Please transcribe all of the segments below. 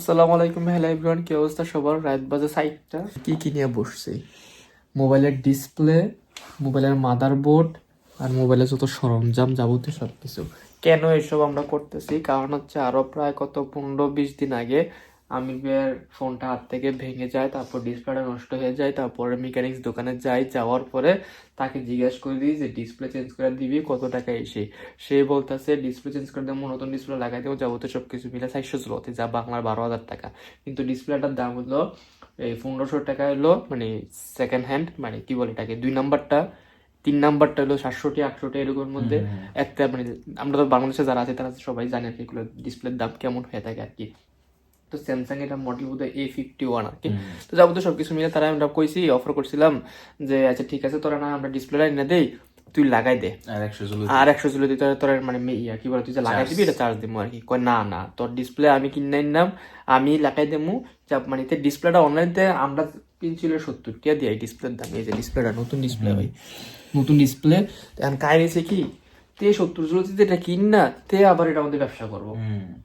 আসসালামু আলাইকুম, hello everyone, কি অবস্থা সবার? রাত বাজে সাইটটা কি কি নিয়ে বসছি? মোবাইলের ডিসপ্লে, মোবাইলের মাদারবোর্ড আর মোবাইলের যত সরঞ্জাম যাবতীয় সব কিছু কেন এসব আমরা করতেছি? কারণ হচ্ছে আরও প্রায় কত, পনেরো, বিশ দিন আগে আমি বের ফোনটা হাত থেকে ভেঙে যায় তারপর ডিসপ্লেটা নষ্ট হয়ে যায় তারপরে মেকানিক্স দোকানে যাই যাওয়ার পরে তাকে জিজ্ঞেস করে দিই যে ডিসপ্লে চেঞ্জ করে দিবি কত টাকা এসে সে বলতেছে ডিসপ্লে চেঞ্জ করে দেবো নতুন ডিসপ্লে লাগাই দেবো যাবতীয় সব কিছু মিলে চারশো চলতে যা বাংলার বারো হাজার টাকা। কিন্তু ডিসপ্লেটার দাম হলো এই পনেরোশো টাকা হলো মানে সেকেন্ড হ্যান্ড মানে কি বলে এটাকে দুই নাম্বারটা তিন নাম্বারটা হলো সাতশোটি আটশোটি এরকমের মধ্যে একটা মানে আমরা তো বাংলাদেশে যারা আছে তারা সবাই জানে আর কি এগুলো ডিসপ্লের দাম কেমন হয়ে থাকে আর কি। তো স্যামসাং এটা মডেল বোধ হয় এ ফিফটি ওয়ান আর কি। তো যাবতীয় সব কিছু মিলে তারা আমরা কইছি অফার করছিলাম যে আচ্ছা ঠিক আছে তোরা না আমরা ডিসপ্লেটা এনে দেই তুই লাগাই দে। আর একশো জুলো দিতে তোর মানে ইয়া কি বলে তুই যে লাগাই দিবি এটা চার্জ দিবো আর কি। কয় না না তোর ডিসপ্লে আমি কিনে নিলাম আমি লাগাই দেবো যা মানে ডিসপ্লেটা অনলাইনতে আমরা কিনছিল সত্তর টাকা দিয়ে ডিসপ্লের দাম এই যে ডিসপ্লেটা নতুন ডিসপ্লে ভাই নতুন ডিসপ্লে এখন হয়েছে কি তে সত্তর চুলো দিতে এটা কিন না তে আবার এটা আমাদের ব্যবসা করব।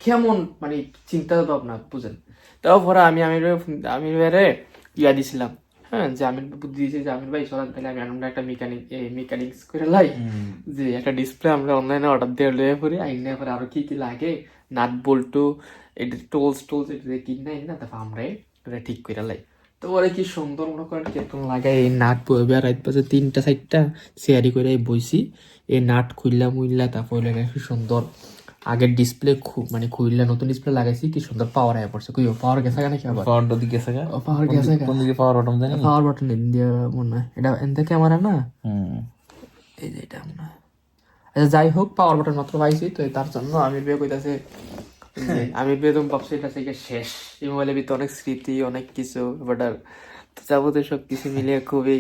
কেমন? মানে চিন্তা ভাবনা বুঝেন তারপরে আমি আমির আমির ভাইরে ইয়া দিছিলাম হ্যাঁ যে আমির বুদ্ধি দিয়েছে যে আমির ভাই চলেন তাহলে আমি আমরা একটা মেকানিক মেকানিক্স করে লাই। যে একটা ডিসপ্লে আমরা অনলাইনে অর্ডার দিয়ে লয়ে পরে আইনে পরে আরও কি কি লাগে? নাট বল্টু এটা টোলস টোলস এটা কিনে না তারপর আমরা এটা ঠিক করে লাই। তো ওরা কি সুন্দর মনে করেন কেতন লাগাই এই নাট বইবে আর রাত বাজে তিনটা চারটা শেয়ারি করে বইছি। এই নাট খুললা মুইল্লা তারপর কি সুন্দর। আগের ডিসপ্লে খুব মানে খুললা নতুন ডিসপ্লে লাগাইছি কি সুন্দর পাওয়ার আয় পড়ছে। কই পাওয়ার গেছে নাকি আবার? পাওয়ারটা দিকে গেছে? পাওয়ার গেছে কোন দিকে পাওয়ার বাটন জানি? পাওয়ার বাটন ইন্ডিয়া মনে হয়। এটা এনতে ক্যামেরা না? হুম। এই যে এটা মনে হয়। আচ্ছা যাই হোক পাওয়ার বাটন মাত্র পাইছি তো তার জন্য আমি বিয়ে কইতাছে আমি বিয়ে তুমি ভাবছি এটা থেকে শেষ। এই মোবাইলের ভিতরে অনেক স্মৃতি অনেক কিছু বাট আর যাবতীয় সব কিছু মিলিয়ে খুবই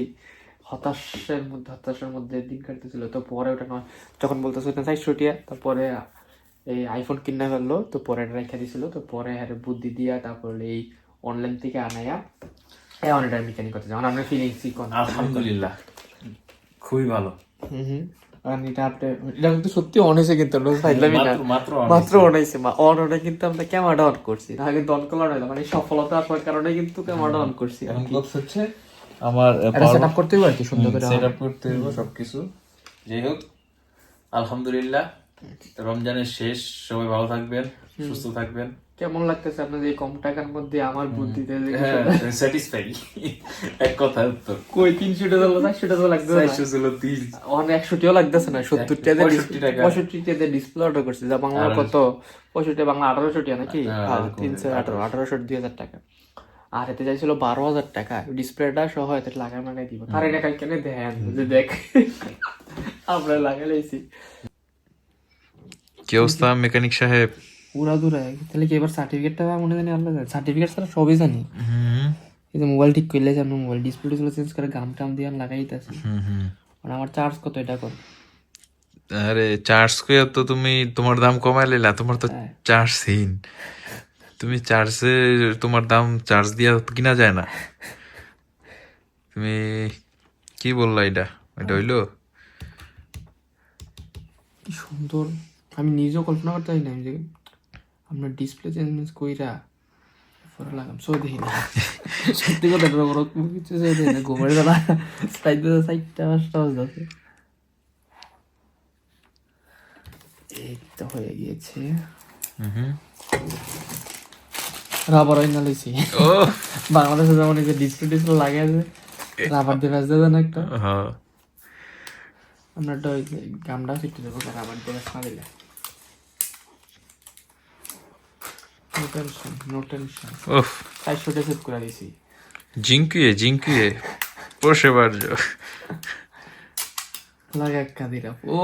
হতাশের মধ্যে হতাশের মধ্যে দিন কাটতেছিল। তো পরে ওটা নয় যখন বলতেছে ওটা চারশো টিয়া তারপরে এই আইফোন কিনা ফেলল তো পরে এটা রেখে দিছিল। তো পরে হ্যাঁ বুদ্ধি দিয়া তারপরে এই অনলাইন থেকে আনায়া এখন এটা মেকানিক করতে যখন আমরা ফিলিংস কোন আলহামদুলিল্লাহ। খুবই ভালো। হুম হুম। এটা কিন্তু সত্যি অন হয়েছে কিন্তু লোক না মাত্র- মাত্র on মাত্র অন হয়েছে। অন ওটা কিন্তু আমরা ক্যামেরাটা অন করছি না কিন্তু অন করা হলো মানে সফলতা আসার কারণে কিন্তু ক্যামেরাটা অন করছি আর এখন হচ্ছে আমার করতে হবে আর কি সুন্দর করে সেট করতে হবে সবকিছু। যাই হোক আলহামদুলিল্লাহ রমজানের শেষ। সবাই ভালো থাকবেন সুস্থ থাকবেন। কেমন লাগতেছে আপনাদের এই কম টাকার মধ্যে আমার বুদ্ধিতে যে স্যাটিসফাই এক কথা উত্তর। কই তিনশো টাকা চারশো টাকা লাগতেছে চারশো ছিল তিন অন একশোটিও লাগতেছে না? সত্তর টাকা পঁয়ষট্টি টাকা। ডিসপ্লে অর্ডার করছি যা বাংলা কত? পঁয়ষট্টি বাংলা আঠারোশো টাকা নাকি। তিনশো আঠারো আঠারোশো দুই হাজার টাকা। আর এতে চাইছিল বারো হাজার টাকা। ডিসপ্লেটা সহ এতে লাগাই মাগাই দিব। তার এটা কালকে দেন যে দেখ। আমরা লাগাই লাইছি। কি অবস্থা মেকানিক সাহেব? পুরা দূরে তাহলে কি এবার সার্টিফিকেটটা মনে জানি আল্লাহ সার্টিফিকেট ছাড়া সবই জানি। হুম। এই যে মোবাইল ঠিক করলে আমরা মোবাইল ডিসপ্লে টিসপ্লে চেঞ্জ করে গাম টাম দিয়ে হুম হুম। আর আমার চার্জ কত এটা কর। আরে চার্জ করে তো তুমি তোমার দাম কমাই লাইলা তোমার তো হ্যাঁ। চার্জ সিন তুমি চার্জে তোমার দাম চার্জ দিয়া কিনা যায় না। তুমি কি বললা এটা? এটা হইল? কি সুন্দর। আমি নিজেও কল্পনা করতে পারি না যে আপনার ডিসপ্লে চেঞ্জ কইরা পরে লাগাম সো দেখি না। সত্যি কথা এটা বড় কিছু সে দেখি না ঘুমের বেলা সাইডে সাইডটা পাঁচটা বাজতে এই তো হয়ে গিয়েছে। রাবার ওই না লইছি। বাংলাদেশে যেমন এই যে ডিসপ্লে ডিসপ্লে লাগে আছে রাবার দিয়ে ভেজ দেবেন একটা। হ্যাঁ। আমরা একটা ওই গামটা ফিটে দেবো রাবার দিয়ে ভেজ না দিলে। নো টেনশন নো টেনশন ওফ চারশোটা সেট করে দিছি। জিঙ্কুয়ে জিঙ্কুয়ে বসে পারছ লাগে কাদিরা ও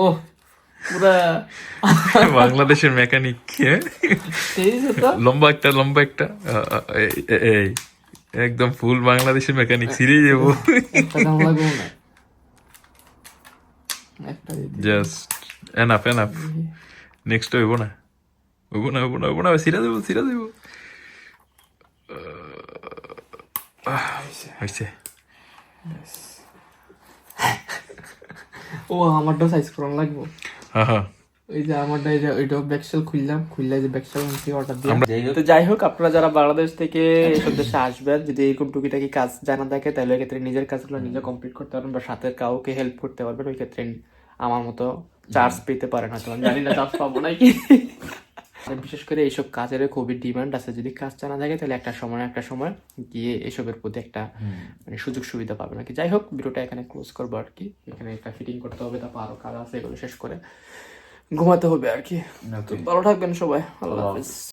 পুরা বাংলাদেশের মেকানিক এই লম্বা একটা লম্বা একটা। এই, একদম ফুল বাংলাদেশের মেকানিক সিরিয়ে যাব জাস্ট এনাফ এনাফ নেক্সট হইব না? হইব না হইব না হইব না সিরা দেবো সিরা দেবো হয়েছে ও আমারটা সাইজ করানো লাগবে হ্যাঁ হ্যাঁ ওই যে আমারটা এই যে ওইটাও ব্যাকসেল খুললাম খুললে যে ব্যাকসেল অর্ডার দিলাম যাই হোক। তো যাই হোক আপনারা যারা বাংলাদেশ থেকে এইসব দেশে আসবেন যদি এরকম টুকিটাকি কাজ জানা থাকে তাহলে ক্ষেত্রে নিজের কাজগুলো নিজে কমপ্লিট করতে পারবেন বা সাথে কাউকে হেল্প করতে পারবেন ওই ক্ষেত্রে আমার মতো চার্জ পেতে পারেন হয়তো। আমি জানি না চার্জ পাবো নাকি। বিশেষ করে এইসব কাজের খুবই ডিমান্ড আছে। যদি কাজ জানা থাকে তাহলে একটা সময় একটা সময় গিয়ে এসবের প্রতি একটা মানে সুযোগ সুবিধা পাবে নাকি? যাই হোক ভিডিওটা এখানে ক্লোজ করব আর কি। এখানে একটা ফিটিং করতে হবে তারপর আরও কাজ আছে এগুলো শেষ করে ঘুমাতে হবে আর কি। ভালো থাকবেন সবাই। আল্লাহ হাফিজ।